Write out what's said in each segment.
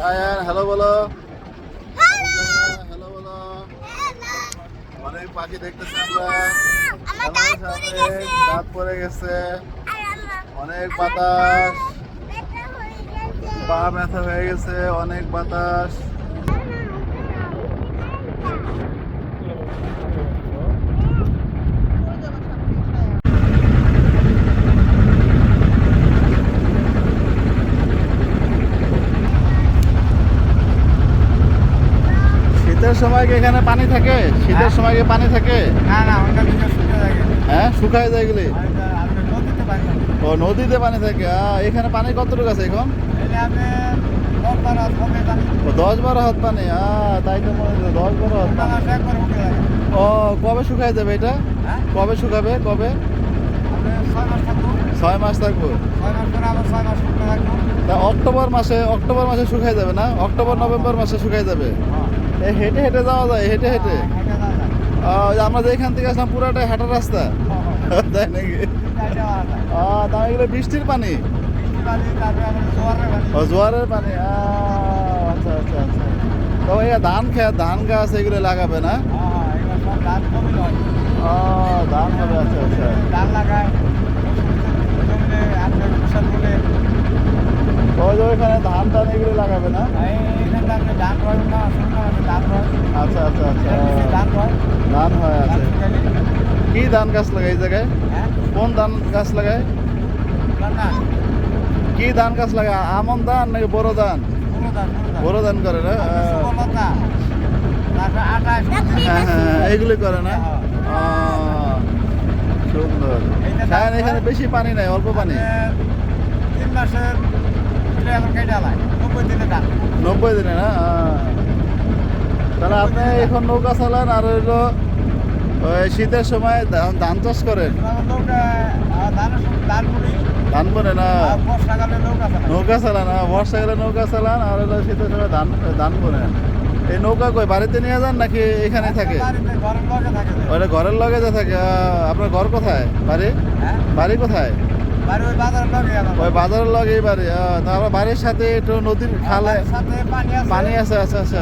Ayaan hello বলো hello বলো অনেক পাখি দেখতেছি আমরা। দাঁত পড়ে গেছে। অনেক বাতাস। পা ব্যথা হয়ে গেছে অনেক বাতাস। শীতের সময় কি এখানে পানি থাকে? শীতের সময় কি পানি থাকে? না না হ্যাঁ শুকায় যায় এগুলি? থাকে। ও নদীতে পানি থাকে। এখানে পানি কতটুকু আছে এখন? দশ বারো হাত পানি। তাই তো মনে হচ্ছে দশ বারো হাত পানি ও কবে শুকায় যাবে এটা? হ্যাঁ? কবে শুকাবে? কবে? ছয় মাস থাকব। তা অক্টোবর মাসে অক্টোবর মাসে শুকায় যাবে না? অক্টোবর নভেম্বর মাসে শুকায় যাবে? হ্যাঁ। হেঁটে হেঁটে যাওয়া যায় হেঁটে হেঁটে। হেঁটে আমরা যেখান থেকে আসলাম পুরাটাই হাঁটার রাস্তা। হ্যাঁ, তাই নাকি? তা এগুলো বৃষ্টির পানি। জোয়ারের পানি। আচ্ছা আচ্ছা আচ্ছা। তো এই ধান খেত ধান গাছ এগুলো লাগাবে না? হ্যাঁ, হ্যাঁ, ধান হবে আচ্ছা আচ্ছা। ধান লাগায়, জমিতে আপনার ফসল বলে, ওই যে ওইখানে ধান টান এগুলো লাগাবে না? ধান রয় না, ধান রয়। আচ্ছা আচ্ছা আচ্ছা। ধান হয়। ধান কি ধান গাছ লাগায় এই জায়গায়? হ্যাঁ, কোন ধান গাছ লাগায়? কি ধান গাছ লাগায়? আমন ধান নাকি বড় ধান? বড় ধান করে না। হ্যাঁ হ্যাঁ এইগুলি করে না? হ্যাঁ। সুন্দর। হ্যাঁ এখানে বেশি পানি নাই অল্প পানি? তিন মাসের এটা এখন কেটে আলায়, নব্বই দিনে না? তাহলে আপনি এখন নৌকা চালান আর হইল শীতের সময় ধান চাষ করেন? ধান বনে। না? নৌকা চালান বর্ষাকালে নৌকা চালান আর হলো শীতের সময় ধান ধান বোনেন এই নৌকা কই বাড়িতে নিয়ে যান নাকি এখানে থাকে? বাড়িতে ঘরের লগে থাকে। যে। ওটা ঘরের লগে যে থাকে আপনার ঘর কোথায়? বাড়ি? হ্যাঁ? বাড়ি কোথায়? ওই বাজারের লগে লগেই তারপর বাড়ির সাথে একটু নদীর খালে পানি আছে। আচ্ছা আচ্ছা।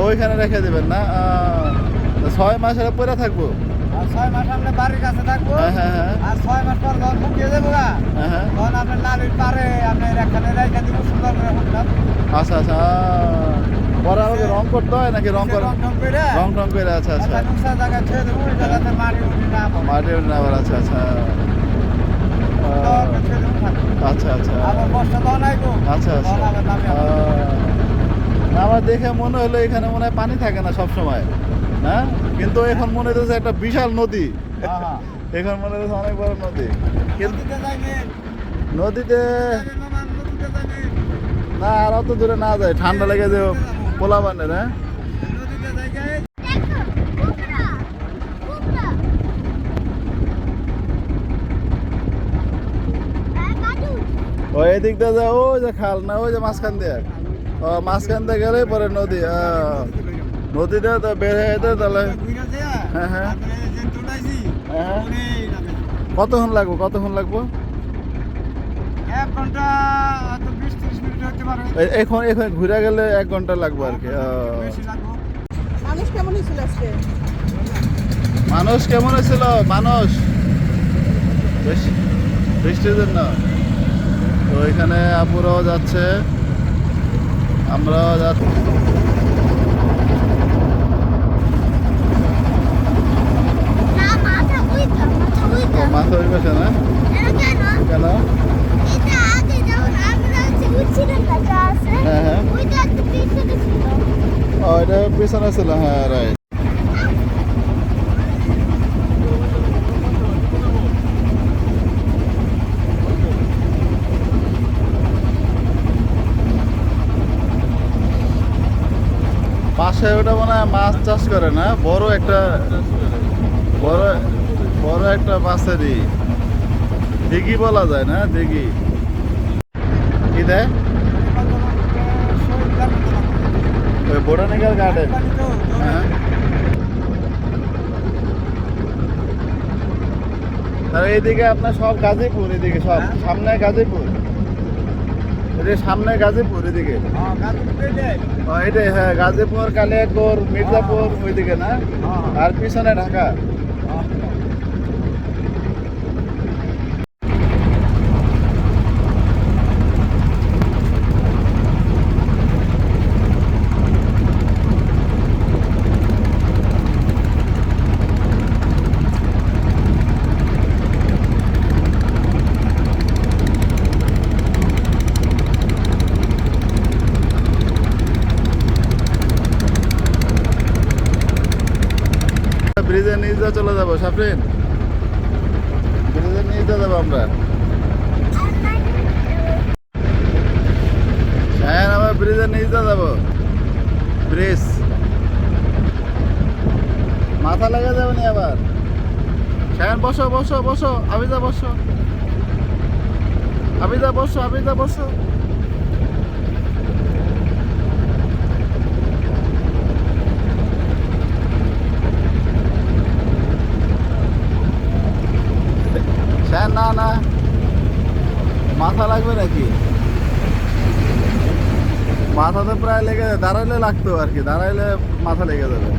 ওইখানে রেখে দেবেন না? ছয় মাস এটা পরে থাকব? ছয় মাস আমরা বাড়ির কাছে থাকব। হ্যাঁ হ্যাঁ হ্যাঁ। আর ছয় মাস পর হ্যাঁ তখন আপনার নালির পারে আপনার এখানে রেখে দিব সুন্দর করে শুকলাম আচ্ছা আচ্ছা পরে আমাকে রং করতে হয় নাকি রং করে? রং টং করে। রং টং করে আচ্ছা আচ্ছা। দেবো মাটি উঠি না পড়ে। মাটির আচ্ছা আচ্ছা তখন আহ, ছেড়ে দেবো থাকবে। আচ্ছা আচ্ছা আবার বর্ষা তখন আইবো আচ্ছা আচ্ছা তখন আবার নামে আবার। আহ, না, আমার দেখে মনে হলো এখানে মনে হয় পানি থাকে না সবসময় হ্যাঁ কিন্তু এখন মনে হচ্ছে একটা বিশাল নদী। এখন মনে হচ্ছে অনেক বড় নদী। কিন্তু নদীতে। না আর অত দূরে না যায় ঠান্ডা লেগে যে পোলা বানের হ্যাঁ? হ্যাঁ ওই এদিক দিয়ে যায় ওই যে খাল না ওই যে মাঝখান দিয়ে। ও মাঝখান দিয়ে গেলে পরে নদী আহ, নদীতে তো বের হয়ে যেতে তাহলে। হ্যাঁ, হ্যাঁ। কতক্ষণ লাগবো কতক্ষণ লাগবো? এখন এখন ঘুরে গেলে এক ঘণ্টা লাগবে আর কি মানুষ কেমন হয়েছিল আজকে? মানুষ কেমন ছিল মানুষ। বৃষ্টির জন্য। তো এখানে আপুরাও যাচ্ছে। না মাথা ওই পাশে না? এটা কেন আমরা হ্যাঁ হ্যাঁ। ওইটা পিছনে ছিল। হ্যাঁ রাইট পাশে ওটা মনে হয় মাছ চাষ করে না, বড় একটা, বড় বড় একটা মাছেরই দিঘি বলা যায় না, দিঘি। কি দেয় বোটানিক্যাল গার্ডেন। হ্যাঁ। আর এইদিকে আপনার সব গাজীপুর এদিকে সব। সামনে গাজীপুর। এটা সামনে গাজীপুর এদিকে। হ্যাঁ ও, এটাই হ্যাঁ গাজীপুর কালিয়াকোর মির্জাপুর ওইদিকে না? হ্যাঁ। আর পিছনে ঢাকা হ্যাঁ ব্রিজের নিচ দিয়ে চলে যাব সাফরিন ব্রিজের নিচ দিয়ে যাব আমরা। হ্যাঁ আমরা ব্রিজের নিচ দিয়ে যাব। ব্রিজ। মাথা লেগে যাবে নি আবার? হ্যাঁ বসো বসো বসো। আবিদা বসো। আবিদা বসো আবিদা, বসো স্যার না না মাথা লাগবে নাকি? মাথাতে প্রায় লেগে যাবে দাঁড়াইলে লাগতো আর কি, দাঁড়াইলে মাথা লেগে যাবে।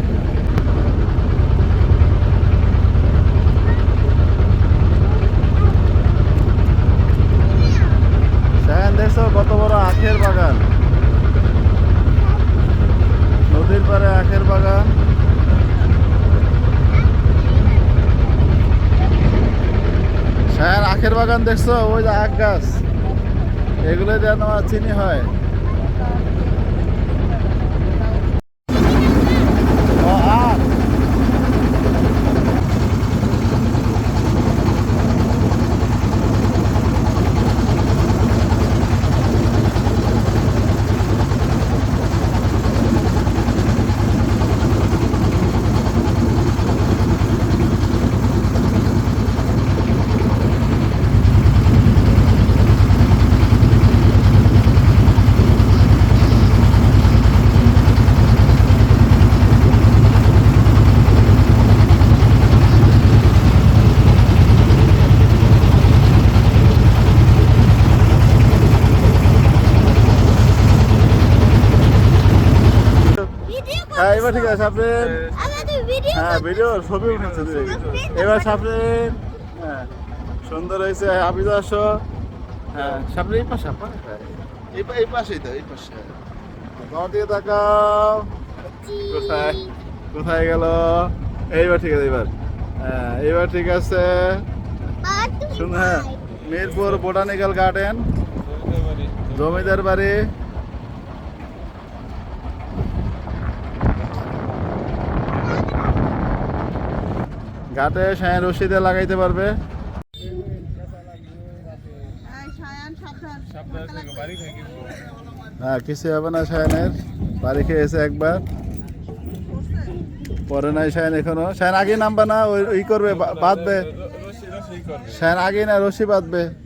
দেখছ কত বড় আখের বাগান? নদীর পাড়ে আখের বাগান। স্যার, আখের বাগান দেখছ? ওই যে আখ গাছ। এগুলো যেন চিনি হয় ও আখ ভিডিও হ্যাঁ এবার ঠিক আছে আপনি হ্যাঁ ভিডিও ছবি উঠেছে। এবার সাপড়িন হ্যাঁ সুন্দর হয়েছে হাফিজ আসো। হ্যাঁ সাপড়ি এই পাশে। এই পাশেই তো এই পাশে। তোমার দিকে তাকাও। কোথায় কোথায় গেল? এইবার ঠিক আছে এবার হ্যাঁ এবার ঠিক আছে। শুন হ্যাঁ মিরপুর বোটানিক্যাল গার্ডেন। জমিদার বাড়ি। ঘাটে সায় রশিদে লাগাইতে পারবে। সায়ান হ্যাঁ কিছু হবে না সায়নের বাড়ি খেয়েছে একবার। পরে নাই সায়ন এখনও। সায়ন আগে নামবে না ওই করবে বা- বাঁধবে। সায়ন আগে না রশি বাঁধবে।